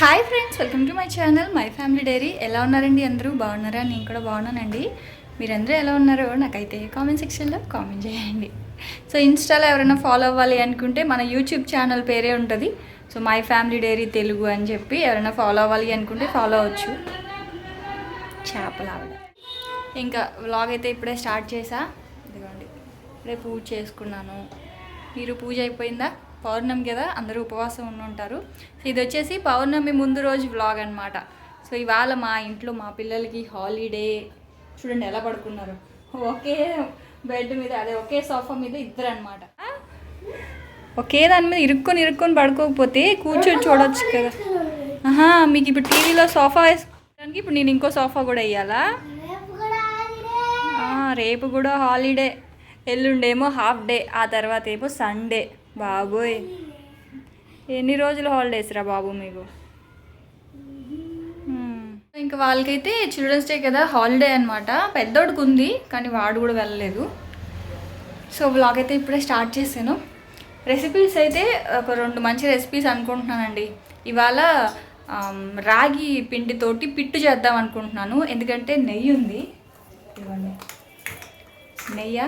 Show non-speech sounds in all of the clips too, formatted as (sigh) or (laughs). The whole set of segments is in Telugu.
Hi friends welcome to my channel my family diary ఎలా ఉన్నారండి అందరూ? బాగున్నారా? నేను కూడా బాగున్నానండి. మీరందరూ ఎలా ఉన్నారో నాకైతే కామెంట్ సెక్షన్లో కామెంట్ చేయండి. సో ఇన్స్టాలో ఎవరైనా ఫాలో అవ్వాలి అనుకుంటే మన యూట్యూబ్ ఛానల్ పేరే ఉంటుంది. So my family diary Telugu అని చెప్పి ఎవరైనా ఫాలో అవ్వాలి అనుకుంటే ఫాలో అవ్వచ్చు. చేపలు ఆవిడ ఇంకా వ్లాగ్ అయితే ఇప్పుడే స్టార్ట్ చేసా. ఇదిగోండి ఇప్పుడే పూజ చేసుకున్నాను. మీరు పూజ అయిపోయిందా? పౌర్ణమి కదా అందరూ ఉపవాసం ఉండి ఉంటారు. సో ఇది వచ్చేసి పౌర్ణమి ముందు రోజు వ్లాగ్ అనమాట సో ఇవాళ మా ఇంట్లో మా పిల్లలకి హాలిడే చూడండి ఎలా పడుకున్నారు. ఒకే బెడ్ మీద అదే ఒకే సోఫా మీద ఇద్దరు అనమాట ఒకే దాని మీద ఇరుక్కొని ఇరుక్కొని పడుకోకపోతే కూర్చొని చూడొచ్చు కదా. ఆహా మీకు ఇప్పుడు టీవీలో సోఫా వేసుకోవడానికి ఇప్పుడు నేను ఇంకో సోఫా కూడా వేయాలా? రేపు కూడా హాలిడే ఎల్లుండేమో హాఫ్ డే ఆ తర్వాత ఏమో సండే బాబోయ్. ఎన్ని రోజులు హాలిడేస్ రా బాబు మీకు? ఇంకా వాళ్ళకైతే చిల్డ్రన్స్ డే కదా హాలిడే అనమాట పెద్దోడికి ఉంది కానీ వాడు కూడా వెళ్ళలేదు. సో బ్లాగ్ అయితే ఇప్పుడే స్టార్ట్ చేశాను. రెసిపీస్ అయితే ఒక రెండు మంచి రెసిపీస్ అనుకుంటున్నానండి. ఇవాళ రాగి పిండితోటి పిట్టు చేద్దాం అనుకుంటున్నాను. ఎందుకంటే నెయ్యి ఉంది. ఇవ్వండి నెయ్యి?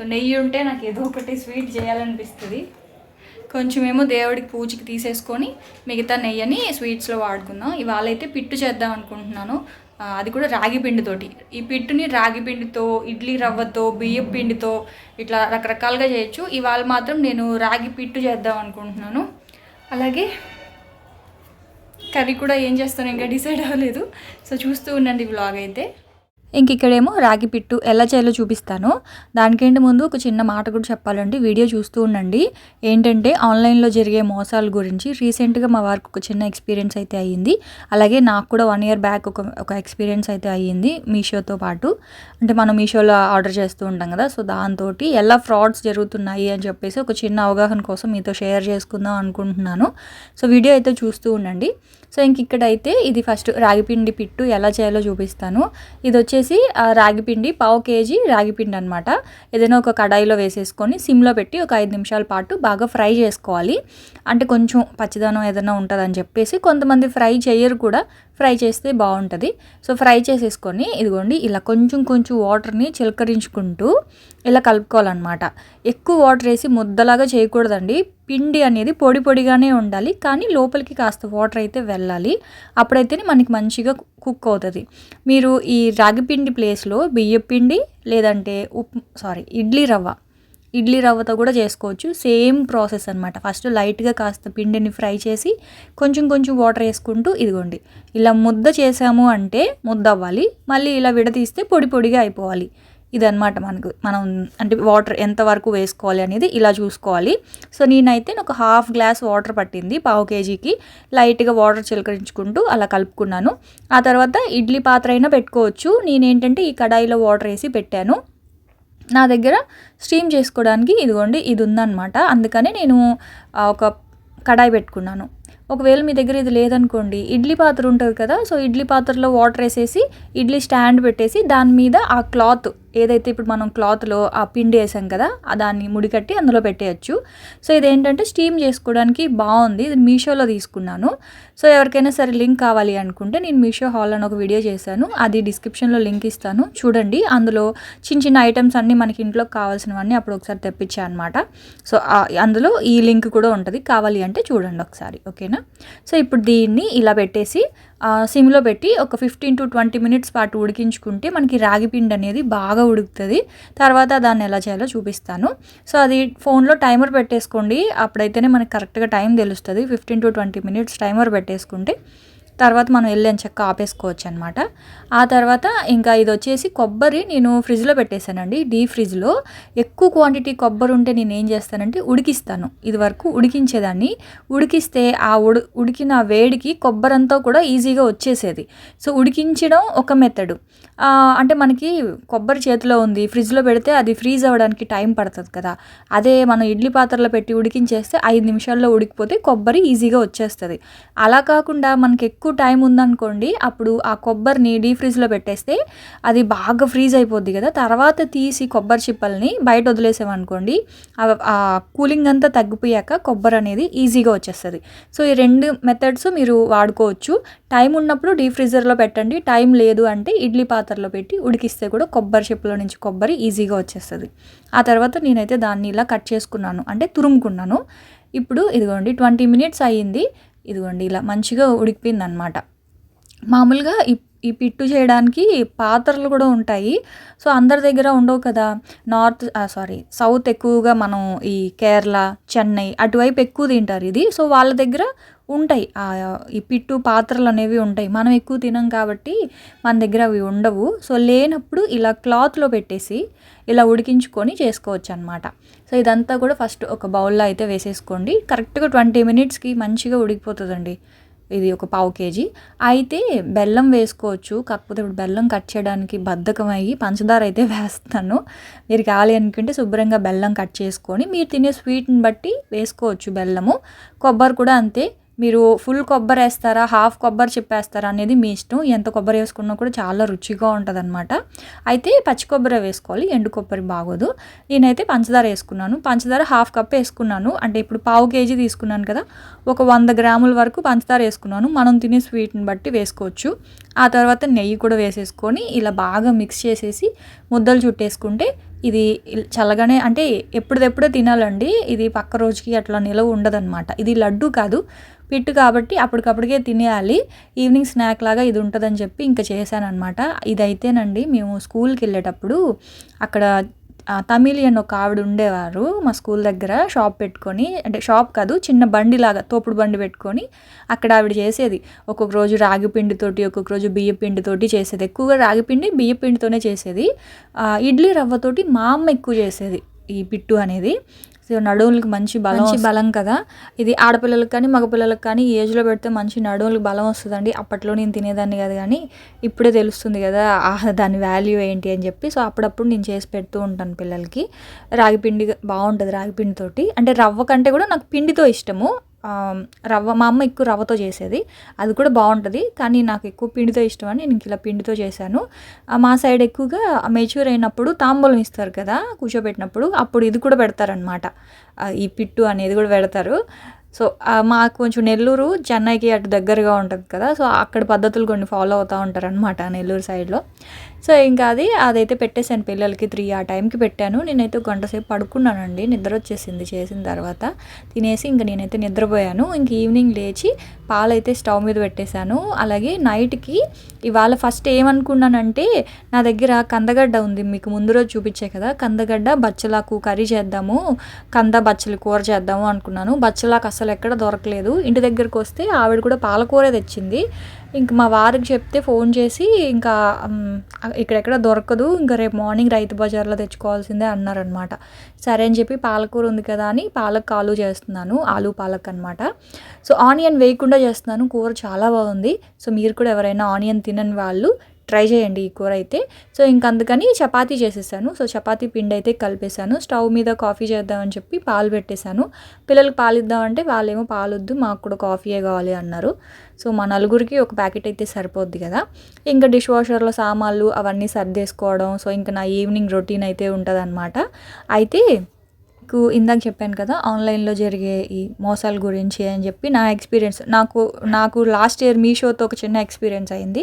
సో నెయ్యి ఉంటే నాకు ఏదో ఒకటి స్వీట్ చేయాలనిపిస్తుంది. కొంచెమేమో దేవుడికి పూజకి తీసేసుకొని మిగతా నెయ్యని స్వీట్స్లో వాడుకుందాం. ఇవాళ అయితే పిట్టు చేద్దాం అనుకుంటున్నాను. అది కూడా రాగి పిండితోటి. ఈ పిట్టుని రాగి పిండితో ఇడ్లీ రవ్వతో బియ్యం పిండితో ఇట్లా రకరకాలుగా చేయొచ్చు. ఇవాళ మాత్రం నేను రాగి పిట్టు చేద్దాం అనుకుంటున్నాను. అలాగే కర్రీ కూడా ఏం చేస్తాను ఇంకా డిసైడ్ అవ్వలేదు. సో చూస్తూ ఉండండి బ్లాగ్ అయితే. ఇంక ఇక్కడేమో రాగి పిట్టు ఎలా చేయాలో చూపిస్తాను. దానికంటే ముందు ఒక చిన్న మాట కూడా చెప్పాలండి. వీడియో చూస్తూ ఉండండి. ఏంటంటే ఆన్లైన్లో జరిగే మోసాల గురించి రీసెంట్గా మా వారికి ఒక చిన్న ఎక్స్పీరియన్స్ అయితే అయ్యింది. అలాగే నాకు కూడా వన్ ఇయర్ బ్యాక్ ఒక ఒక ఎక్స్పీరియన్స్ అయితే అయ్యింది మీషోతో పాటు. అంటే మనం మీషోలో ఆర్డర్ చేస్తూ ఉంటాం కదా సో దాంతో ఎలా ఫ్రాడ్స్ జరుగుతున్నాయి అని చెప్పేసి ఒక చిన్న అవగాహన కోసం మీతో షేర్ చేసుకుందాం అనుకుంటున్నాను. సో వీడియో అయితే చూస్తూ ఉండండి. సో ఇంక ఇక్కడైతే ఇది ఫస్ట్ రాగిపిండి పిట్టు ఎలా చేయాలో చూపిస్తాను. ఇది వచ్చేసి రాగిపిండి పావు కేజీ రాగిపిండి అనమాట ఏదైనా ఒక కడాయిలో వేసేసుకొని సిమ్లో పెట్టి ఒక ఐదు నిమిషాల పాటు బాగా ఫ్రై చేసుకోవాలి. అంటే కొంచెం పచ్చిదనం ఏదైనా ఉంటుందని చెప్పేసి కొంతమంది ఫ్రై చేయరు కూడా ఫ్రై చేస్తే బాగుంటుంది. సో ఫ్రై చేసేసుకొని ఇదిగోండి ఇలా కొంచెం కొంచెం వాటర్ని చిలకరించుకుంటూ ఇలా కలుపుకోవాలన్నమాట. ఎక్కువ వాటర్ వేసి ముద్దలాగా చేయకూడదండి. పిండి అనేది పొడి పొడిగానే ఉండాలి కానీ లోపలికి కాస్త వాటర్ అయితే వెళ్ళాలి. అప్పుడైతేనే మనకి మంచిగా కుక్ అవుతుంది. మీరు ఈ రాగి పిండి ప్లేస్లో బియ్య పిండి లేదంటే ఉప్ సారీ ఇడ్లీ రవ్వ ఇడ్లీ రవ్వతో కూడా చేసుకోవచ్చు. సేమ్ ప్రాసెస్ అనమాట ఫస్ట్ లైట్గా కాస్త పిండిని ఫ్రై చేసి కొంచెం కొంచెం వాటర్ వేసుకుంటూ ఇదిగోండి. ఇలా ముద్ద చేసాము అంటే ముద్ద అవ్వాలి. మళ్ళీ ఇలా విడదీస్తే పొడి పొడిగా అయిపోవాలి. ఇదనమాట మనకు. మనం అంటే వాటర్ ఎంతవరకు వేసుకోవాలి అనేది ఇలా చూసుకోవాలి. సో నేనైతే ఒక హాఫ్ గ్లాస్ వాటర్ పట్టింది పావు కేజీకి. లైట్గా వాటర్ చిలకరించుకుంటూ అలా కలుపుకున్నాను. ఆ తర్వాత ఇడ్లీ పాత్ర అయినా పెట్టుకోవచ్చు. నేనేంటంటే ఈ కడాయిలో వాటర్ వేసి పెట్టాను. నా దగ్గర స్టీమ్ చేసుకోవడానికి ఇదిగోండి ఇది ఉందన్నమాట అందుకని నేను ఒక కడాయి పెట్టుకున్నాను. ఒకవేళ మీ దగ్గర ఇది లేదనుకోండి ఇడ్లీ పాత్ర ఉంటుంది కదా సో ఇడ్లీ పాత్రలో వాటర్ వేసేసి ఇడ్లీ స్టాండ్ పెట్టేసి దాని మీద ఆ క్లాత్ ఏదైతే ఇప్పుడు మనం క్లాత్లో ఆ పిండి వేసాం కదా దాన్ని ముడికట్టి అందులో పెట్టేయచ్చు. సో ఇదేంటంటే స్టీమ్ చేసుకోవడానికి బాగుంది. ఇది మీషోలో తీసుకున్నాను. సో ఎవరికైనా సరే లింక్ కావాలి అనుకుంటే నేను మీషో హాల్ అని ఒక వీడియో చేశాను. అది డిస్క్రిప్షన్లో లింక్ ఇస్తాను. చూడండి. అందులో చిన్న చిన్న ఐటమ్స్ అన్నీ మనకి ఇంట్లో కావాల్సినవన్నీ అప్పుడు ఒకసారి తెప్పించాను అనమాట సో అందులో ఈ లింక్ కూడా ఉంటుంది. కావాలి అంటే చూడండి ఒకసారి. ఓకేనా? సో ఇప్పుడు దీన్ని ఇలా పెట్టేసి సిమ్లో పెట్టి ఒక ఫిఫ్టీన్ టు ట్వంటీ మినిట్స్ పాటు ఉడికించుకుంటే మనకి రాగి పిండి అనేది బాగా ఉడుకుతుంది. తర్వాత దాన్ని ఎలా చేయాలో చూపిస్తాను. సో అది ఫోన్లో టైమర్ పెట్టేసుకోండి. అప్పుడైతేనే మనకి కరెక్ట్గా టైం తెలుస్తుంది. Fifteen to twenty minutes timer పెట్టేసుకుంటే. తర్వాత మనం వెళ్ళి చెక్క ఆపేసుకోవచ్చు అనమాట ఆ తర్వాత ఇంకా ఇది వచ్చేసి కొబ్బరి నేను ఫ్రిడ్జ్లో పెట్టేశానండి. డీ ఫ్రిడ్జ్లో ఎక్కువ క్వాంటిటీ కొబ్బరి ఉంటే నేను ఏం చేస్తానంటే ఉడికిస్తాను. ఇది వరకు ఉడికించేదాన్ని. ఉడికిస్తే ఆ ఉడి ఉడికిన వేడికి కొబ్బరి అంతా కూడా ఈజీగా వచ్చేసేది. సో ఉడికించడం ఒక మెథడు. అంటే మనకి కొబ్బరి చేతిలో ఉంది ఫ్రిడ్జ్లో పెడితే అది ఫ్రీజ్ అవ్వడానికి టైం పడుతుంది కదా. అదే మనం ఇడ్లీ పాత్రలో పెట్టి ఉడికించేస్తే ఐదు నిమిషాల్లో ఉడికిపోతే కొబ్బరి ఈజీగా వచ్చేస్తుంది. అలా కాకుండా మనకి ఎక్కువ ఎక్కువ టైం ఉందనుకోండి అప్పుడు ఆ కొబ్బరిని డీ ఫ్రిడ్జ్లో పెట్టేస్తే అది బాగా ఫ్రీజ్ అయిపోద్ది కదా. తర్వాత తీసి కొబ్బరి చిప్పల్ని బయట వదిలేసామనుకోండి ఆ- కూలింగ్ అంతా తగ్గిపోయాక కొబ్బరి అనేది ఈజీగా వచ్చేస్తుంది. సో ఈ రెండు మెథడ్స్ మీరు వాడుకోవచ్చు. టైం ఉన్నప్పుడు డీ ఫ్రీజర్లో పెట్టండి. టైం లేదు అంటే ఇడ్లీ పాత్రలో పెట్టి ఉడికిస్తే కూడా కొబ్బరి చిప్పలో నుంచి కొబ్బరి ఈజీగా వచ్చేస్తుంది. ఆ తర్వాత నేనైతే దాన్ని ఇలా కట్ చేసుకున్నాను. అంటే తురుముకున్నాను. ఇప్పుడు ఇదిగోండి ట్వంటీ మినిట్స్ అయ్యింది. ఇదిగోండి ఇలా మంచిగా ఉడికిపోయింది అనమాట మామూలుగా ఈ ఈ పిట్టు చేయడానికి పాత్రలు కూడా ఉంటాయి. సో అందరి దగ్గర ఉండవు కదా. నార్త్ సారీ సౌత్ ఎక్కువగా మనం ఈ కేరళ చెన్నై అటువైపు ఎక్కువ తింటారు ఇది. సో వాళ్ళ దగ్గర ఉంటాయి. ఈ పిట్టు పాత్రలు అనేవి ఉంటాయి. మనం ఎక్కువ తినం కాబట్టి మన దగ్గర అవి ఉండవు. సో లేనప్పుడు ఇలా క్లాత్లో పెట్టేసి ఇలా ఉడికించుకొని చేసుకోవచ్చు అనమాట సో ఇదంతా కూడా ఫస్ట్ ఒక బౌల్లో అయితే వేసేసుకోండి. కరెక్ట్గా ట్వంటీ మినిట్స్కి మంచిగా ఉడికిపోతుందండి. ఇది ఒక పావు కేజీ. అయితే బెల్లం వేసుకోవచ్చు. కాకపోతే ఇప్పుడు బెల్లం కట్ చేయడానికి బద్ధకమయ్యి పంచదార అయితే వేస్తాను. మీరు కావాలి అనుకుంటే శుభ్రంగా బెల్లం కట్ చేసుకొని మీరు తినే స్వీట్ని బట్టి వేసుకోవచ్చు బెల్లము. కొబ్బరి కూడా అంతే. మీరు ఫుల్ కొబ్బరి వేస్తారా హాఫ్ కొబ్బరి చెప్పేస్తారా అనేది మీ ఇష్టం. ఎంత కొబ్బరి వేసుకున్నా కూడా చాలా రుచిగా ఉంటుంది అనమాట అయితే పచ్చి కొబ్బరి వేసుకోవాలి ఎండు కొబ్బరి బాగోదు. నేనైతే పంచదార వేసుకున్నాను. పంచదార హాఫ్ కప్ వేసుకున్నాను. అంటే ఇప్పుడు పావు కేజీ తీసుకున్నాను కదా ఒక వంద గ్రాముల వరకు పంచదార వేసుకున్నాను. మనం తినే స్వీట్ని బట్టి వేసుకోవచ్చు. ఆ తర్వాత నెయ్యి కూడా వేసేసుకొని ఇలా బాగా మిక్స్ చేసేసి ముద్దలు చుట్టేసుకుంటే ఇది చల్లగానే అంటే ఎప్పుడుదెప్పుడో తినాలండి. ఇది పక్క రోజుకి అట్లా నిలవ ఉండదన్నమాట. ఇది లడ్డు కాదు పిట్టు కాబట్టి అప్పటికప్పటికే తినేయాలి. ఈవినింగ్ స్నాక్ లాగా ఇది ఉంటుందని చెప్పి ఇంకా చేశానమాట ఇదైతేనండి మేము స్కూల్కి వెళ్ళేటప్పుడు అక్కడ తమిళియన్ ఒక ఆవిడ ఉండేవారు మా స్కూల్ దగ్గర షాప్ పెట్టుకొని అంటే షాప్ కాదు చిన్న బండి లాగా తోపుడు బండి పెట్టుకొని అక్కడ ఆవిడ చేసేది. ఒక్కొక్క రోజు రాగి పిండితోటి ఒక్కొక్క రోజు బియ్య పిండితోటి చేసేది. ఎక్కువగా రాగి పిండి బియ్య పిండితోనే చేసేది. ఇడ్లీ రవ్వతోటి మా అమ్మ ఎక్కువ చేసేది ఈ పిట్టు అనేది. సో నడువులకు మంచి బలం మంచి బలం కదా. ఇది ఆడపిల్లలకు కానీ మగపిల్లలకు కానీ ఏజ్లో పెడితే మంచి నడువులకు బలం వస్తుందండి. అప్పట్లో నేను తినేదాన్ని కాదు కానీ ఇప్పుడే తెలుస్తుంది కదా దాని వాల్యూ ఏంటి అని చెప్పి. సో అప్పుడప్పుడు నేను చేసి పెడుతూ ఉంటాను పిల్లలకి. రాగి పిండి బాగుంటుంది రాగి పిండితోటి. అంటే రవ్వ కంటే కూడా నాకు పిండితో ఇష్టము. రవ్వ మా అమ్మ ఎక్కువ రవ్వతో చేసేది. అది కూడా బాగుంటుంది. కానీ నాకు ఎక్కువ పిండితో ఇష్టం అని నేను ఇలా పిండితో చేశాను. మా సైడ్ ఎక్కువగా మెచ్యూర్ అయినప్పుడు తాంబూలం ఇస్తారు కదా కూర్చోబెట్టినప్పుడు అప్పుడు ఇది కూడా పెడతారనమాట ఈ పిట్టు అనేది కూడా పెడతారు. సో మాకు కొంచెం నెల్లూరు చెన్నైకి అటు దగ్గరగా ఉంటుంది కదా సో అక్కడ పద్ధతులు కొన్ని ఫాలో అవుతూ ఉంటారనమాట నెల్లూరు సైడ్లో సో ఇంకా అది అదైతే పెట్టేశాను పిల్లలకి త్రీ ఆ టైంకి పెట్టాను. నేనైతే గంట సేపు పడుకున్నానండి. నిద్ర వచ్చేసింది చేసిన తర్వాత. తినేసి ఇంక నేనైతే నిద్రపోయాను. ఇంక ఈవినింగ్ లేచి పాలైతే స్టవ్ మీద పెట్టేశాను. అలాగే నైట్కి ఇవాళ ఫస్ట్ ఏమనుకున్నానంటే నా దగ్గర కందగడ్డ ఉంది. మీకు ముందు రోజు చూపించే కదా కందగడ్డ బచ్చలాకు కర్రీ చేద్దాము కంద బచ్చలి కూర చేద్దాము అనుకున్నాను. బచ్చలాకు అసలు ఎక్కడ దొరకలేదు. ఇంటి దగ్గరకు వస్తే ఆవిడ కూడా పాలకూర తెచ్చింది. ఇంక మా వారికి చెప్తే ఫోన్ చేసి ఇంకా ఇక్కడెక్కడ దొరకదు. ఇంకా రేపు మార్నింగ్ రైతు బజార్లో తెచ్చుకోవాల్సిందే అన్నారనమాట సరే అని చెప్పి పాలకూర ఉంది కదా అని పాలక్ ఆలు చేస్తున్నాను. ఆలు పాలక్ అనమాట సో ఆనియన్ వేయకుండా చేస్తున్నాను. కూర చాలా బాగుంది. సో మీరు కూడా ఎవరైనా ఆనియన్ తినని వాళ్ళు ట్రై చేయండి ఈ కూర అయితే. సో ఇంక అందుకని చపాతీ చేసేసాను. సో చపాతీ పిండి అయితే కలిపేశాను. స్టవ్ మీద కాఫీ చేద్దామని చెప్పి పాలు పెట్టేశాను. పిల్లలకు పాలు ఇద్దామంటే వాళ్ళేమో పాలు వద్దు మాకు కూడా కాఫీయే కావాలి అన్నారు. సో మా నలుగురికి ఒక ప్యాకెట్ అయితే సరిపోద్ది కదా. ఇంకా డిష్ వాషర్లో సామాన్లు అవన్నీ సర్దేసుకోవడం సో ఇంకా నా ఈవినింగ్ రొటీన్ అయితే ఉంటుంది అయితే మీకు ఇందాక చెప్పాను కదా ఆన్లైన్లో జరిగే ఈ మోసాల గురించి అని చెప్పి నా ఎక్స్పీరియన్స్ నాకు నాకు లాస్ట్ ఇయర్ మీషోతో ఒక చిన్న ఎక్స్పీరియన్స్ అయింది.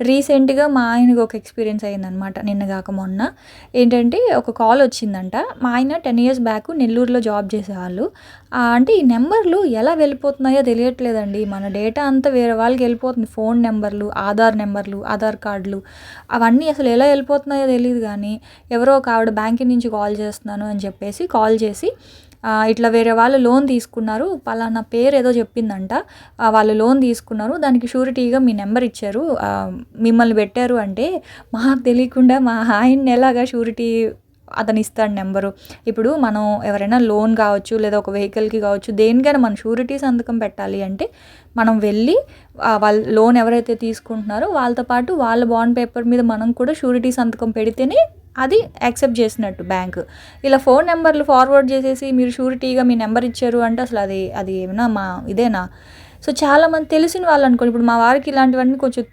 రీసెంట్గా మా ఆయనకు ఒక ఎక్స్పీరియన్స్ అయిందనమాట నిన్న కాక మొన్న. ఏంటంటే ఒక కాల్ వచ్చిందంట. మా ఆయన టెన్ ఇయర్స్ బ్యాక్ నెల్లూరులో జాబ్ చేసేవాళ్ళు. అంటే ఈ నెంబర్లు ఎలా వెళ్ళిపోతున్నాయో తెలియట్లేదండి. మన డేటా అంతా వేరే వాళ్ళకి వెళ్ళిపోతుంది. ఫోన్ నెంబర్లు ఆధార్ నెంబర్లు ఆధార్ కార్డులు. అవన్నీ అసలు ఎలా వెళ్ళిపోతున్నాయో తెలియదు కానీ ఎవరో ఒక ఆవిడ బ్యాంక్ నుంచి కాల్ చేస్తున్నాను అని చెప్పేసి కాల్ చేసి ఇట్లా వేరే వాళ్ళు లోన్ తీసుకున్నారు. పలానా పేరు ఏదో చెప్పిందంట. వాళ్ళు లోన్ తీసుకున్నారు. దానికి షూరిటీగా మీ నెంబర్ ఇచ్చారు. మిమ్మల్ని పెట్టారు అంటే మాకు తెలియకుండా మా ఆయన్ని ఎలాగా షూరిటీ అతను ఇస్తాడు నెంబరు. ఇప్పుడు మనం ఎవరైనా లోన్ కావచ్చు లేదా ఒక వెహికల్కి కావచ్చు దేనికైనా మనం షూరిటీ సంతకం పెట్టాలి అంటే మనం వెళ్ళి వాళ్ళ లోన్ ఎవరైతే తీసుకుంటున్నారో వాళ్ళతో పాటు వాళ్ళ బాండ్ పేపర్ మీద మనం కూడా షూరిటీ సంతకం పెడితేనే అది యాక్సెప్ట్ చేసినట్టు బ్యాంక్. ఇలా ఫోన్ నెంబర్లు ఫార్వర్డ్ చేసేసి మీరు షూరిటీగా మీ నెంబర్ ఇచ్చారు అంటే అసలు అది అది ఏమైనా మా ఇదేనా? సో చాలామంది తెలిసిన వాళ్ళు అనుకోండి. ఇప్పుడు మా వారికి ఇలాంటివన్నీ కొంచెం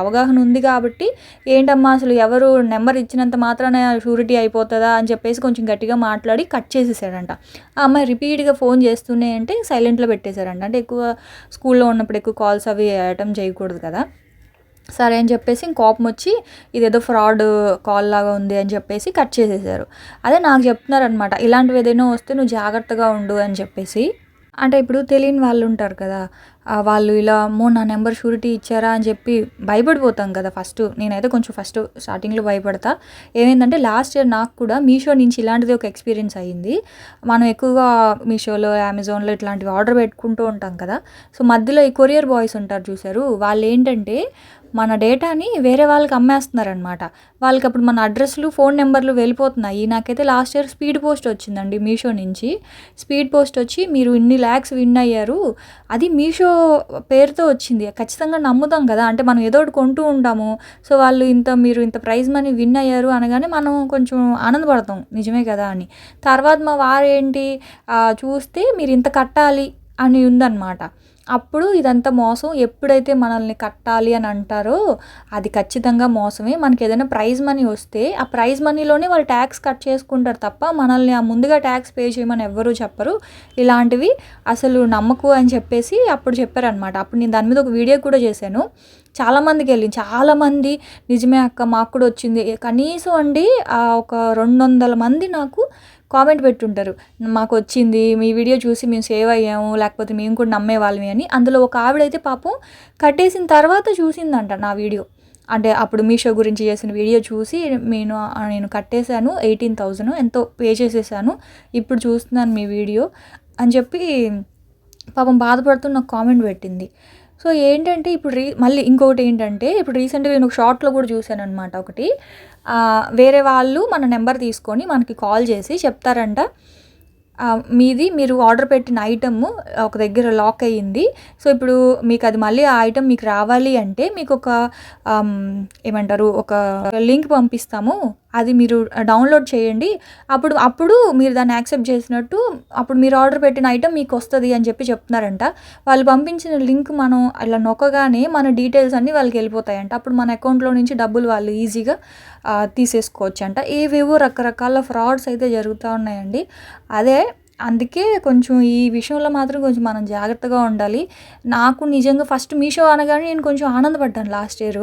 అవగాహన ఉంది కాబట్టి ఏంటమ్మా అసలు ఎవరు నెంబర్ ఇచ్చినంత మాత్రాన షూరిటీ అయిపోతుందా అని చెప్పేసి కొంచెం గట్టిగా మాట్లాడి కట్ చేసేసాడంట ఆ అమ్మాయి రిపీట్గా ఫోన్ చేస్తూనే అంటే సైలెంట్లో పెట్టేశారంట. అంటే ఎక్కువ స్కూల్లో ఉన్నప్పుడు ఎక్కువ కాల్స్ అవి అటెంప్ట్ చేయకూడదు కదా. సరే అని చెప్పేసి కోపం వచ్చి ఇదేదో ఫ్రాడ్ కాల్ లాగా ఉంది అని చెప్పేసి కట్ చేసేసారు. అదే నాకు చెప్తున్నారనమాట ఇలాంటివి ఏదైనా వస్తే నువ్వు జాగ్రత్తగా ఉండు అని చెప్పేసి. అంటే ఇప్పుడు తెలియని వాళ్ళు ఉంటారు కదా వాళ్ళు ఇలా అమ్మో నా నెంబర్ షూరిటీ ఇచ్చారా? అని చెప్పి భయపడిపోతాం కదా ఫస్ట్. నేనైతే కొంచెం ఫస్ట్ స్టార్టింగ్లో భయపడతా. ఏమైందంటే లాస్ట్ ఇయర్ నాకు కూడా మీషో నుంచి ఇలాంటిది ఒక ఎక్స్పీరియన్స్ అయ్యింది. మనం ఎక్కువగా మీషోలో అమెజాన్లో ఇట్లాంటివి ఆర్డర్ పెట్టుకుంటూ ఉంటాం కదా. సో మధ్యలో ఈ కొరియర్ బాయ్స్ ఉంటారు చూసారు వాళ్ళు ఏంటంటే మన డేటాని వేరే వాళ్ళకి అమ్మేస్తున్నారనమాట. వాళ్ళకి అప్పుడు మన అడ్రస్లు ఫోన్ నెంబర్లు వెళ్ళిపోతున్నాయి. నాకైతే లాస్ట్ ఇయర్ స్పీడ్ పోస్ట్ వచ్చిందండి మీషో నుంచి. స్పీడ్ పోస్ట్ వచ్చి మీరు ఇన్ని ల్యాక్స్ విన్ అయ్యారు. అది మీషో పేరుతో వచ్చింది. ఖచ్చితంగా నమ్ముతాం కదా. అంటే మనం ఏదో ఒకటి కొంటూ ఉంటాము. సో వాళ్ళు ఇంత మీరు ఇంత ప్రైజ్ మనీ విన్ అయ్యారు అనగానే మనం కొంచెం ఆనందపడతాం. నిజమే కదా అని. తర్వాత మా వారు ఏంటి చూస్తే మీరు ఇంత కట్టాలి అని ఉందన్నమాట. అప్పుడు ఇదంతా మోసం. ఎప్పుడైతే మనల్ని కట్టాలి అని అంటారో అది ఖచ్చితంగా మోసమే. మనకి ఏదైనా ప్రైజ్ మనీ వస్తే ఆ ప్రైజ్ మనీలోనే వాళ్ళు ట్యాక్స్ కట్ చేసుకుంటారు తప్ప మనల్ని ఆ ముందుగా ట్యాక్స్ పే చేయమని ఎవ్వరూ చెప్పరు. ఇలాంటివి అసలు నమ్మకు అని చెప్పేసి అప్పుడు చెప్పారనమాట అప్పుడు నేను దాని మీద ఒక వీడియో కూడా చేశాను. చాలామందికి వెళ్ళింది. చాలామంది నిజమే అక్క మాకు కూడా వచ్చింది. కనీసం అండి ఒక రెండు వందల మంది నాకు కామెంట్ పెట్టుంటారు. మాకు వచ్చింది మీ వీడియో చూసి మేము సేవ్ అయ్యాము లేకపోతే మేము కూడా నమ్మేవాళ్ళమే అని. అందులో ఒక ఆవిడైతే పాపం కట్టేసిన తర్వాత చూసిందంట నా వీడియో. అంటే అప్పుడు మీషో గురించి చేసిన వీడియో చూసి నేను నేను కట్టేశాను ఎయిటీన్ థౌజండ్ ఎంతో పే చేసేసాను. ఇప్పుడు చూస్తున్నాను మీ వీడియో అని చెప్పి పాపం బాధపడుతూ నాకు కామెంట్ పెట్టింది. సో ఏంటంటే ఇప్పుడు రీ మళ్ళీ ఇంకొకటి ఏంటంటే ఇప్పుడు రీసెంట్గా నేను ఒక షార్ట్లో కూడా చూశాను అనమాట ఒకటి వేరే వాళ్ళు మన నెంబర్ తీసుకొని మనకి కాల్ చేసి చెప్తారంట మీది మీరు ఆర్డర్ పెట్టిన ఐటమ్ ఒక దగ్గర లాక్ అయ్యింది. సో ఇప్పుడు మీకు అది మళ్ళీ ఆ ఐటమ్ మీకు రావాలి అంటే మీకు ఒక ఏమంటారు ఒక లింక్ పంపిస్తాము. అది మీరు డౌన్లోడ్ చేయండి. అప్పుడు అప్పుడు మీరు దాన్ని యాక్సెప్ట్ చేసినట్టు అప్పుడు మీరు ఆర్డర్ పెట్టిన ఐటెం మీకు వస్తుంది అని చెప్పి చెప్తున్నారంట. వాళ్ళు పంపించిన లింక్ మనం అలా నొక్కగానే మన డీటెయిల్స్ అన్నీ వాళ్ళకి వెళ్ళిపోతాయంట. అప్పుడు మన అకౌంట్లో నుంచి డబ్బులు వాళ్ళు ఈజీగా తీసేసుకోవచ్చు అంట ఏవేవో రకరకాల ఫ్రాడ్స్ అయితే జరుగుతూ ఉన్నాయండి. అదే అందుకే కొంచెం ఈ విషయంలో మాత్రం కొంచెం మనం జాగ్రత్తగా ఉండాలి. నాకు నిజంగా ఫస్ట్ మీషో అనగానే నేను కొంచెం ఆనందపడ్డాను లాస్ట్ ఇయర్.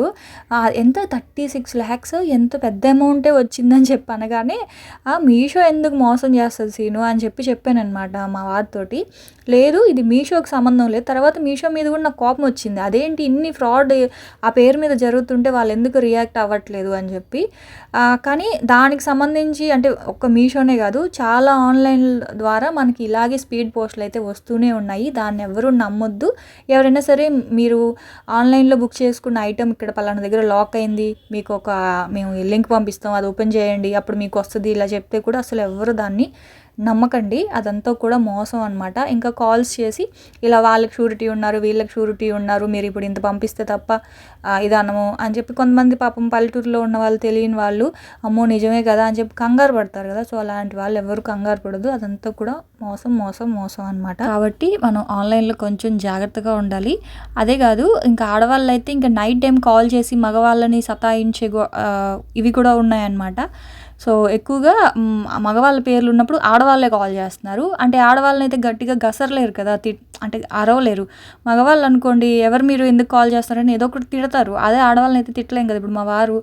ఎంత థర్టీ సిక్స్ ల్యాక్స్ ఎంత పెద్ద అమౌంటే వచ్చిందని చెప్పి అనగానే ఆ మీషో ఎందుకు మోసం చేస్తుంది సీను? అని చెప్పి చెప్పాను అనమాట మా వారితోటి లేదు ఇది మీషోకి సంబంధం లేదు. తర్వాత మీషో మీద కూడా నాకు కోపం వచ్చింది. అదేంటి ఇన్ని ఫ్రాడ్ ఆ పేరు మీద జరుగుతుంటే వాళ్ళు ఎందుకు రియాక్ట్ అవ్వట్లేదు? అని చెప్పి. కానీ దానికి సంబంధించి అంటే ఒక్క మీషోనే కాదు చాలా ఆన్లైన్ ద్వారా మనకి ఇలాగే స్పీడ్ పోస్టులు అయితే వస్తూనే ఉన్నాయి. దాన్ని ఎవరు నమ్మొద్దు. ఎవరైనా సరే మీరు ఆన్లైన్లో బుక్ చేసుకున్న ఐటెం ఇక్కడ పలానా దగ్గర లాక్ అయింది మీకు ఒక మేము లింక్ పంపిస్తాం అది ఓపెన్ చేయండి అప్పుడు మీకు వస్తుంది ఇలా చెప్తే కూడా అసలు ఎవరు దాన్ని నమ్మకండి అదంతా కూడా మోసం అనమాట ఇంకా కాల్స్ చేసి ఇలా వాళ్ళకి షూరిటీ ఉన్నారు వీళ్ళకి షూరిటీ ఉన్నారు మీరు ఇప్పుడు ఇంత పంపిస్తే తప్ప ఇదనము అని చెప్పి కొంతమంది పాపం పల్లెటూరులో ఉన్న వాళ్ళు తెలియని వాళ్ళు అమ్మో నిజమే కదా అని చెప్పి కంగారు పడతారు కదా. సో అలాంటి వాళ్ళు ఎవరు కంగారు పడదు అదంతా కూడా మోసం మోసం మోసం అనమాట కాబట్టి మనం ఆన్లైన్లో కొంచెం జాగ్రత్తగా ఉండాలి. అదే కాదు ఇంకా ఆడవాళ్ళు అయితే ఇంకా నైట్ టైం కాల్ చేసి మగవాళ్ళని సతాయించే ఇవి కూడా ఉన్నాయన్నమాట. సో ఎక్కువగా మగవాళ్ళ పేర్లు ఉన్నప్పుడు ఆడవాళ్ళే కాల్ చేస్తున్నారు. అంటే ఆడవాళ్ళని అయితే గట్టిగా గసరలేరు కదా తి అంటే అరవలేరు. మగవాళ్ళు అనుకోండి ఎవరు మీరు ఎందుకు కాల్ చేస్తారని ఏదో ఒకటి తిడతారు. అదే ఆడవాళ్ళని అయితే తిట్టలేం కదా. ఇప్పుడు మా వారు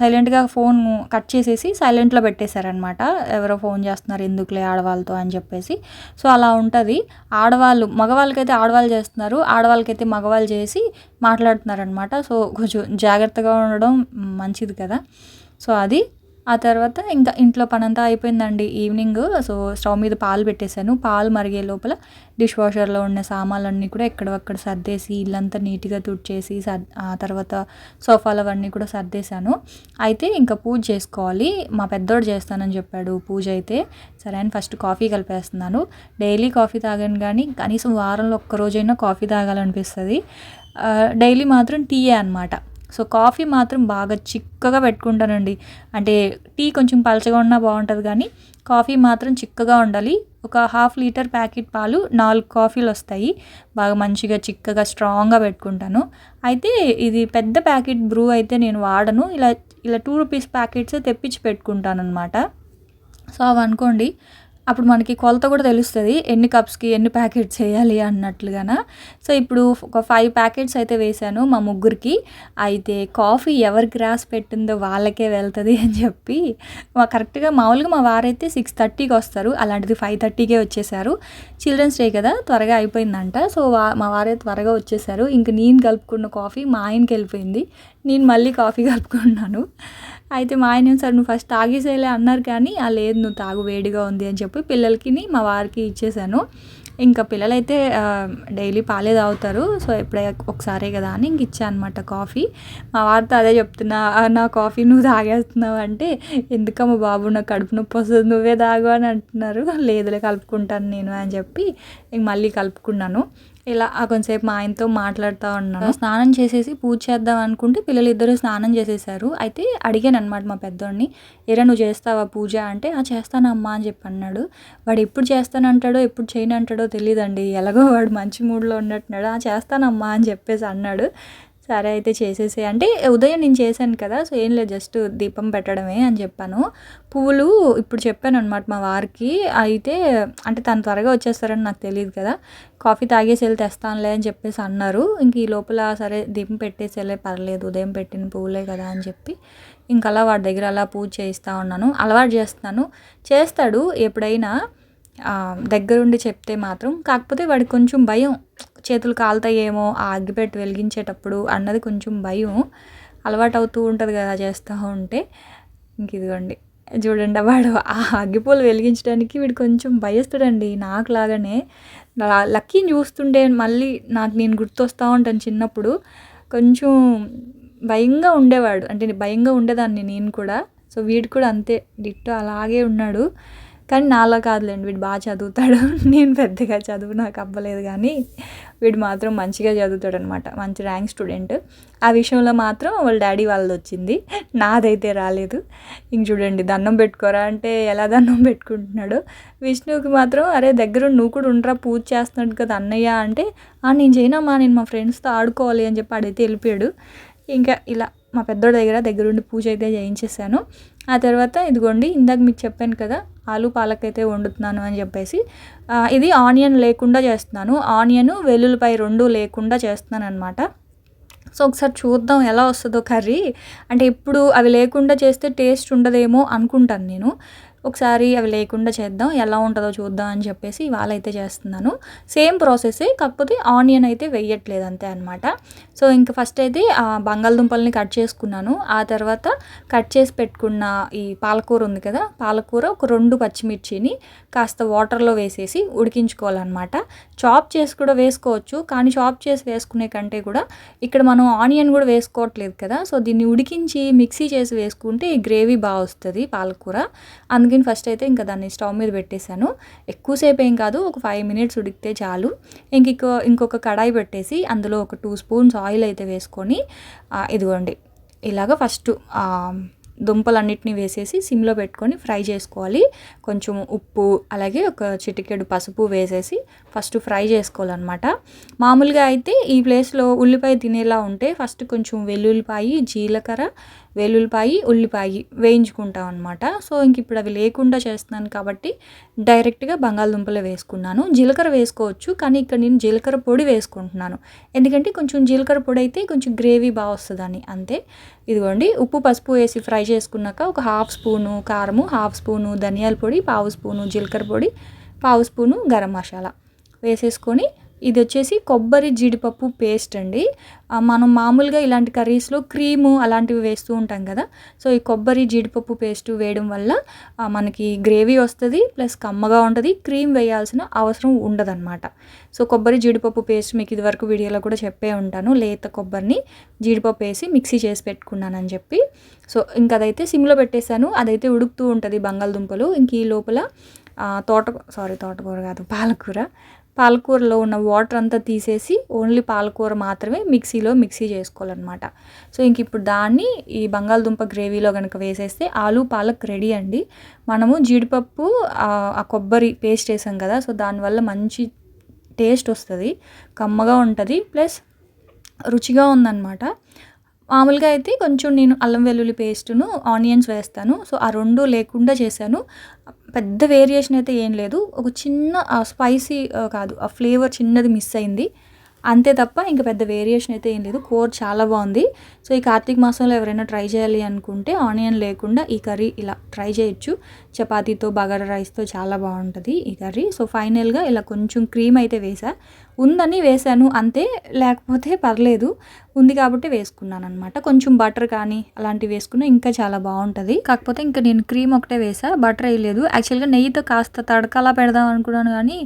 సైలెంట్గా ఫోన్ కట్ చేసేసి సైలెంట్లో పెట్టేశారనమాట ఎవరో ఫోన్ చేస్తున్నారు ఎందుకులే ఆడవాళ్ళతో అని చెప్పేసి. సో అలా ఉంటుంది. ఆడవాళ్ళు మగవాళ్ళకైతే ఆడవాళ్ళు చేస్తున్నారు. ఆడవాళ్ళకైతే మగవాళ్ళు చేసి మాట్లాడుతున్నారనమాట సో కొంచెం జాగ్రత్తగా ఉండడం మంచిది కదా. సో అది. ఆ తర్వాత ఇంకా ఇంట్లో పనంతా అయిపోయిందండి ఈవినింగ్. సో స్టవ్ మీద పాలు పెట్టేశాను. పాలు మరిగే లోపల డిష్ వాషర్లో ఉన్న సామాన్లన్నీ కూడా ఎక్కడక్కడ సర్దేసి ఇల్లంతా నీట్గా తుడిచేసి సర్ ఆ తర్వాత సోఫాలు అవన్నీ కూడా సర్దేశాను. అయితే ఇంకా పూజ చేసుకోవాలి. మా పెద్దోడు చేస్తానని చెప్పాడు పూజ అయితే. సరే అని ఫస్ట్ కాఫీ కలిపేస్తున్నాను. డైలీ కాఫీ తాగాను కానీ కనీసం వారంలో ఒక్క రోజైనా కాఫీ తాగాలనిపిస్తుంది. డైలీ మాత్రం టీయే అనమాట సో కాఫీ మాత్రం బాగా చిక్కగా పెట్టుకుంటానండి. అంటే టీ కొంచెం పలచగా ఉన్నా బాగుంటుంది కానీ కాఫీ మాత్రం చిక్కగా ఉండాలి. ఒక హాఫ్ లీటర్ ప్యాకెట్ పాలు నాలుగు కాఫీలు వస్తాయి. బాగా మంచిగా చిక్కగా స్ట్రాంగ్గా పెట్టుకుంటాను. అయితే ఇది పెద్ద ప్యాకెట్ బ్రూ అయితే నేను వాడను. ఇలా ఇలా టూ రూపీస్ ప్యాకెట్స్ తెప్పించి పెట్టుకుంటాను అనమాట సో అవి అనుకోండి అప్పుడు మనకి కొలత కూడా తెలుస్తుంది ఎన్ని కప్స్కి ఎన్ని ప్యాకెట్స్ వేయాలి అన్నట్లుగాన. సో ఇప్పుడు ఒక ఫైవ్ ప్యాకెట్స్ అయితే వేశాను మా ముగ్గురికి. అయితే కాఫీ ఎవరి గ్రాస్ పెట్టిందో వాళ్ళకే వెళ్తుంది అని చెప్పి మా కరెక్ట్గా మామూలుగా మా వారైతే సిక్స్ థర్టీకి వస్తారు. అలాంటిది ఫైవ్ థర్టీకే వచ్చేసారు చిల్డ్రన్స్ డే కదా త్వరగా అయిపోయిందంట. సో వా మా వారైతే త్వరగా వచ్చేసారు ఇంక నేను కలుపుకున్న కాఫీ మా ఆయనకి వెళ్ళిపోయింది. నేను మళ్ళీ కాఫీ కలుపుకున్నాను అయితే మా ఆయన సార్ నువ్వు ఫస్ట్ తాగేసేలే అన్నారు కానీ ఆ లేదు నువ్వు తాగు వేడిగా ఉంది అని చెప్పి పిల్లలకి మా వారికి ఇచ్చేసాను. ఇంకా పిల్లలైతే డైలీ పాలే తాగుతారు. సో ఎప్పుడే ఒకసారే కదా అని ఇంక ఇచ్చా అనమాట కాఫీ. మా వారితో అదే చెప్తున్నా నా కాఫీ నువ్వు తాగేస్తున్నావు అంటే ఎందుకమ్మా బాబు నాకు కడుపు నొప్పి వస్తుంది నువ్వే తాగు అని అంటున్నారు. లేదులే కలుపుకుంటాను నేను అని చెప్పి ఇంక మళ్ళీ కలుపుకున్నాను. ఇలా కొంచెంసేపు మా ఆయనతో మాట్లాడుతూ ఉన్నాను. స్నానం చేసేసి పూజ చేద్దాం అనుకుంటే పిల్లలు ఇద్దరు స్నానం చేసేసారు. అయితే అడిగాను అనమాట మా పెద్దోడిని ఏరా నువ్వు చేస్తావా పూజ? అంటే ఆ చేస్తానమ్మా అని చెప్పి అన్నాడు. వాడు ఎప్పుడు చేస్తానంటాడో ఎప్పుడు చేయను అంటాడో తెలియదండి ఎలాగో వాడు మంచి మూడ్లో ఉన్నట్టున్నాడు. ఆ చేస్తానమ్మా అని చెప్పేసి అన్నాడు. సరే అయితే చేసేసే అంటే ఉదయం నేను చేశాను కదా సో ఏం లేదు జస్ట్ దీపం పెట్టడమే అని చెప్పాను. పువ్వులు ఇప్పుడు చెప్పాను అనమాట మా వారికి. అయితే అంటే తను త్వరగా వచ్చేస్తారని నాకు తెలియదు కదా కాఫీ తాగేసి వెళ్ళి తెస్తానులే అని చెప్పేసి అన్నారు. ఇంక ఈ లోపల సరే దీపం పెట్టేసి వెళ్ళే పర్లేదు ఉదయం పెట్టిన పువ్వులే కదా అని చెప్పి ఇంక అలా వాడి దగ్గర అలా పూజ చేయిస్తూ ఉన్నాను. అలవాటు చేస్తున్నాను. చేస్తాడు ఎప్పుడైనా దగ్గరుండి చెప్తే మాత్రం. కాకపోతే వాడికి కొంచెం భయం. చేతులు కాలుతాయేమో ఆ అగ్గిపెట్టి వెలిగించేటప్పుడు అన్నది కొంచెం భయం. అలవాటు అవుతూ ఉంటుంది కదా చేస్తూ ఉంటే. ఇంక ఇదిగోండి. చూడండి వాడు ఆ అగ్గిపూలు వెలిగించడానికి వీడు కొంచెం భయస్తుడండి. నాకు లాగానే లక్కీని చూస్తుంటే మళ్ళీ నాకు నేను గుర్తొస్తూ ఉంటాను చిన్నప్పుడు. కొంచెం భయంగా ఉండేవాడు. అంటే భయంగా ఉండేదాన్ని నేను కూడా. సో వీడు కూడా అంతే. డిట్టో అలాగే ఉన్నాడు. కానీ నాలో కాదులేండి వీడు బాగా చదువుతాడు. (laughs) నేను పెద్దగా చదువు నాకు అవ్వలేదు కానీ వీడు మాత్రం మంచిగా చదువుతాడు అనమాట మంచి ర్యాంక్ స్టూడెంట్. ఆ విషయంలో మాత్రం వాళ్ళ డాడీ వాళ్ళది వచ్చింది. నాదైతే రాలేదు. ఇంక చూడండి దండం పెట్టుకోరా అంటే ఎలా దండం పెట్టుకుంటున్నాడు. విష్ణువుకి మాత్రం అరే దగ్గర నువ్వు కూడా ఉండరా పూజ చేస్తున్నాడు కదా అన్నయ్య అంటే నేను చేయనమ్మా నేను మా ఫ్రెండ్స్తో ఆడుకోవాలి అని చెప్పి అడిగితే వెళ్ళిపోయాడు. ఇంకా ఇలా మా పెద్దోడి దగ్గర దగ్గరుండి పూజ అయితే చేయించేసాను. ఆ తర్వాత ఇదిగోండి ఇందాక మీకు చెప్పాను కదా ఆలు పాలకైతే వండుతున్నాను అని చెప్పేసి ఇది ఆనియన్ లేకుండా చేస్తున్నాను. ఆనియన్ వెల్లుల్లిపాయ రెండు లేకుండా చేస్తున్నాను అనమాట సో ఒకసారి చూద్దాం ఎలా వస్తుందో కర్రీ. అంటే ఇప్పుడు అవి లేకుండా చేస్తే టేస్ట్ ఉండదేమో అనుకుంటాను నేను. ఒకసారి అవి లేకుండా చేద్దాం ఎలా ఉంటుందో చూద్దాం అని చెప్పేసి ఇవాళ అయితే చేస్తున్నాను. సేమ్ ప్రాసెసే కాకపోతే ఆనియన్ అయితే వేయట్లేదు అంతే అనమాట సో ఇంకా ఫస్ట్ అయితే ఆ బంగాళదుంపల్ని కట్ చేసుకున్నాను. ఆ తర్వాత కట్ చేసి పెట్టుకున్న ఈ పాలకూర ఉంది కదా పాలకూర ఒక రెండు పచ్చిమిర్చిని కాస్త వాటర్లో వేసేసి ఉడికించుకోవాలన్నమాట. చాప్ చేసి కూడా వేసుకోవచ్చు కానీ చాప్ చేసి వేసుకునే కంటే కూడా ఇక్కడ మనం ఆనియన్ కూడా వేసుకోవట్లేదు కదా. సో దీన్ని ఉడికించి మిక్సీ చేసి వేసుకుంటే ఈ గ్రేవీ బాగా వస్తుంది పాలకూర. అందుకే అందుకని ఫస్ట్ అయితే ఇంకా దాన్ని స్టవ్ మీద పెట్టేశాను. ఎక్కువసేపు ఏం కాదు ఒక ఫైవ్ మినిట్స్ ఉడికితే చాలు. ఇంక ఇంకొక కడాయి పెట్టేసి అందులో ఒక టూ స్పూన్స్ ఆయిల్ అయితే వేసుకొని ఇదిగోండి. ఇలాగ ఫస్ట్ దుంపలన్నిటిని వేసేసి సిమ్లో పెట్టుకొని ఫ్రై చేసుకోవాలి. కొంచెం ఉప్పు అలాగే ఒక చిటికెడు పసుపు వేసేసి ఫస్ట్ ఫ్రై చేసుకోవాలన్నమాట. మామూలుగా అయితే ఈ ప్లేస్లో ఉల్లిపాయ తినేలా ఉంటే ఫస్ట్ కొంచెం వెల్లుల్లిపాయి జీలకర్ర వెల్లుల్లిపాయి ఉల్లిపాయి వేయించుకుంటాం అనమాట సో ఇంక ఇప్పుడు అవి లేకుండా చేస్తున్నాను కాబట్టి డైరెక్ట్గా బంగాళదుంపలు వేసుకున్నాను. జీలకర్ర వేసుకోవచ్చు కానీ ఇక్కడ నేను జీలకర్ర పొడి వేసుకుంటున్నాను. ఎందుకంటే కొంచెం జీలకర్ర పొడి అయితే కొంచెం గ్రేవీ బాగా వస్తుందని అంతే. ఇదిగోండి ఉప్పు పసుపు వేసి ఫ్రై చేసుకున్నాక ఒక హాఫ్ స్పూను కారము హాఫ్ స్పూను ధనియాల పొడి పావు స్పూను జీలకర్ర పొడి పావు స్పూను గరం మసాలా వేసేసుకొని ఇది వచ్చేసి కొబ్బరి జీడిపప్పు పేస్ట్ అండి. మనం మామూలుగా ఇలాంటి కర్రీస్లో క్రీము అలాంటివి వేస్తూ ఉంటాం కదా. సో ఈ కొబ్బరి జీడిపప్పు పేస్ట్ వేయడం వల్ల మనకి గ్రేవీ వస్తుంది ప్లస్ కమ్మగా ఉంటుంది క్రీమ్ వేయాల్సిన అవసరం ఉండదన్నమాట. సో కొబ్బరి జీడిపప్పు పేస్ట్ మీకు ఇదివరకు వీడియోలో కూడా చెప్పే ఉంటాను. లేత కొబ్బరిని జీడిపప్పు వేసి మిక్సీ చేసి పెట్టుకున్నానని చెప్పి. సో ఇంక అదైతే సిమ్లో పెట్టేశాను. అదైతే ఉడుకుతూ ఉంటుంది బంగాళదుంపలు. ఇంక ఈ లోపల తోట సారీ తోటకూర కాదు పాలకూర. పాలకూరలో ఉన్న వాటర్ అంతా తీసేసి ఓన్లీ పాలకూర మాత్రమే మిక్సీలో మిక్సీ చేసుకోవాలన్నమాట. సో ఇంక ఇప్పుడు దాన్ని ఈ బంగాళదుంప గ్రేవీలో కనుక వేసేస్తే ఆలు పాలక్ రెడీ అండి. మనము జీడిపప్పు ఆ- ఆ కొబ్బరి పేస్ట్ వేసాం కదా సో దానివల్ల మంచి టేస్ట్ వస్తుంది కమ్మగా ఉంటుంది ప్లస్ రుచిగా ఉందన్నమాట. మామూలుగా అయితే కొంచెం నేను అల్లం వెల్లుల్లి పేస్టును ఆనియన్స్ వేస్తాను. సో ఆ రెండు లేకుండా చేశాను. పెద్ద వేరియేషన్ అయితే ఏం లేదు. ఒక చిన్న స్పైసీ కాదు ఆ ఫ్లేవర్ చిన్నది మిస్ అయింది. అంతే తప్ప ఇంకా పెద్ద వేరియేషన్ అయితే ఏం లేదు. కూర చాలా బాగుంది. సో ఈ కార్తీక మాసంలో ఎవరైనా ట్రై చేయాలి అనుకుంటే ఆనియన్ లేకుండా ఈ కర్రీ ఇలా ట్రై చేయొచ్చు. చపాతీతో బగారా రైస్తో చాలా బాగుంటుంది ఈ కర్రీ. సో ఫైనల్గా ఇలా కొంచెం క్రీమ్ అయితే వేసా. ఉందని వేసాను అంతే లేకపోతే పర్లేదు. ఉంది కాబట్టి వేసుకున్నాను అనమాట కొంచెం బటర్ కానీ అలాంటివి వేసుకున్నా ఇంకా చాలా బాగుంటుంది. కాకపోతే ఇంకా నేను క్రీమ్ ఒకటే వేసా బటర్ వేయలేదు యాక్చువల్గా నెయ్యితో కాస్త తడకలా పెడదాం అనుకున్నాను కానీ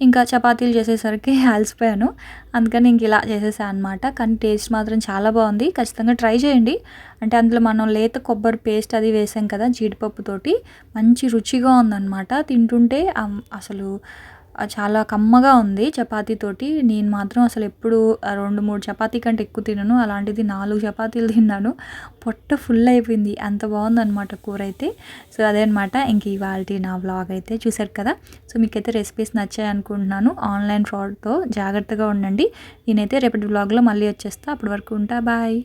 ఇంకా చపాతీలు చేసేసరికి (laughs) అలసిపోయాను. అందుకని ఇంక ఇలా చేసేసాను అనమాట కానీ టేస్ట్ మాత్రం చాలా బాగుంది. ఖచ్చితంగా ట్రై చేయండి. అంటే అందులో మనం లేత కొబ్బరి పేస్ట్ అది వేసాం కదా జీడిపప్పుతోటి మంచి రుచిగా ఉందన్నమాట. తింటుంటే అసలు చాలా కమ్మగా ఉంది చపాతీతోటి నేను మాత్రం అసలు ఎప్పుడు రెండు మూడు చపాతీ కంటే ఎక్కువ తినను. అలాంటిది నాలుగు చపాతీలు తిన్నాను. పొట్ట ఫుల్ అయిపోయింది. అంత బాగుందన్నమాట కూర అయితే. సో అదే అనమాట ఇంక ఇవాళ నా వ్లాగ్ అయితే చూసారు కదా. సో మీకైతే రెసిపీస్ నచ్చాయి అనుకుంటున్నాను. ఆన్లైన్ ఫ్రాడ్తో జాగ్రత్తగా ఉండండి. నేనైతే రేపటి వ్లాగ్లో మళ్ళీ వచ్చేస్తా. అప్పటి వరకు ఉంటా. బాయ్.